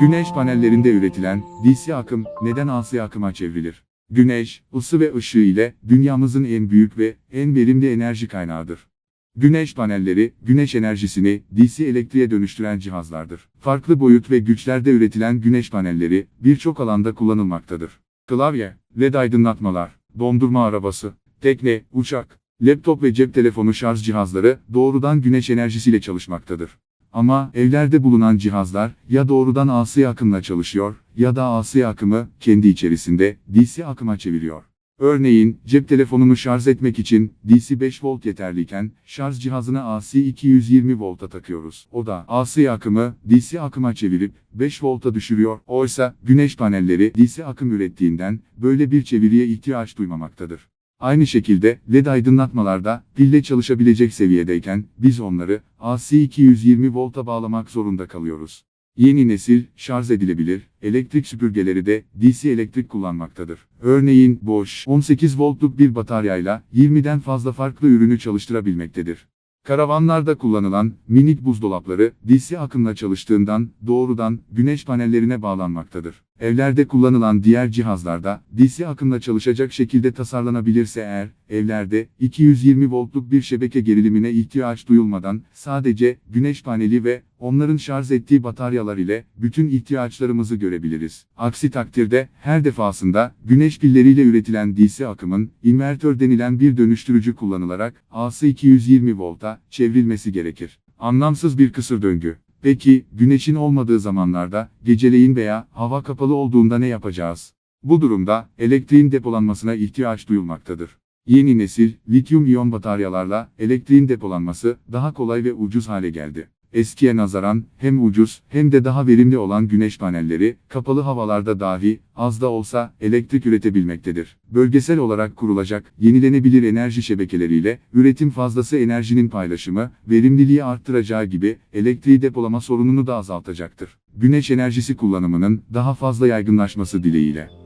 Güneş panellerinde üretilen DC akım neden AC akıma çevrilir? Güneş, ısı ve ışığı ile dünyamızın en büyük ve en verimli enerji kaynağıdır. Güneş panelleri, güneş enerjisini DC elektriğe dönüştüren cihazlardır. Farklı boyut ve güçlerde üretilen güneş panelleri birçok alanda kullanılmaktadır. Klavye, led aydınlatmalar, dondurma arabası, tekne, uçak, laptop ve cep telefonu şarj cihazları doğrudan güneş enerjisiyle çalışmaktadır. Ama evlerde bulunan cihazlar ya doğrudan AC akımla çalışıyor ya da AC akımı kendi içerisinde DC akıma çeviriyor. Örneğin cep telefonunu şarj etmek için DC 5 volt yeterliyken şarj cihazını AC 220 volta takıyoruz. O da AC akımı DC akıma çevirip 5 volta düşürüyor. Oysa güneş panelleri DC akım ürettiğinden böyle bir çeviriye ihtiyaç duymamaktadır. Aynı şekilde LED aydınlatmalarda pille çalışabilecek seviyedeyken biz onları AC 220 volta bağlamak zorunda kalıyoruz. Yeni nesil, şarj edilebilir, elektrik süpürgeleri de DC elektrik kullanmaktadır. Örneğin Bosch, 18 voltluk bir bataryayla 20'den fazla farklı ürünü çalıştırabilmektedir. Karavanlarda kullanılan minik buzdolapları DC akımla çalıştığından doğrudan güneş panellerine bağlanmaktadır. Evlerde kullanılan diğer cihazlarda DC akımla çalışacak şekilde tasarlanabilirse eğer evlerde 220 voltluk bir şebeke gerilimine ihtiyaç duyulmadan sadece güneş paneli ve onların şarj ettiği bataryalar ile bütün ihtiyaçlarımızı görebiliriz. Aksi takdirde her defasında güneş pilleriyle üretilen DC akımın invertör denilen bir dönüştürücü kullanılarak AC 220 volta çevrilmesi gerekir. Anlamsız bir kısır döngü. Peki, güneşin olmadığı zamanlarda, geceleyin veya hava kapalı olduğunda ne yapacağız? Bu durumda, elektriğin depolanmasına ihtiyaç duyulmaktadır. Yeni nesil, lityum iyon bataryalarla, elektriğin depolanması, daha kolay ve ucuz hale geldi. Eskiye nazaran, hem ucuz, hem de daha verimli olan güneş panelleri, kapalı havalarda dahi, az da olsa, elektrik üretebilmektedir. Bölgesel olarak kurulacak, yenilenebilir enerji şebekeleriyle, üretim fazlası enerjinin paylaşımı, verimliliği arttıracağı gibi, elektriği depolama sorununu da azaltacaktır. Güneş enerjisi kullanımının, daha fazla yaygınlaşması dileğiyle.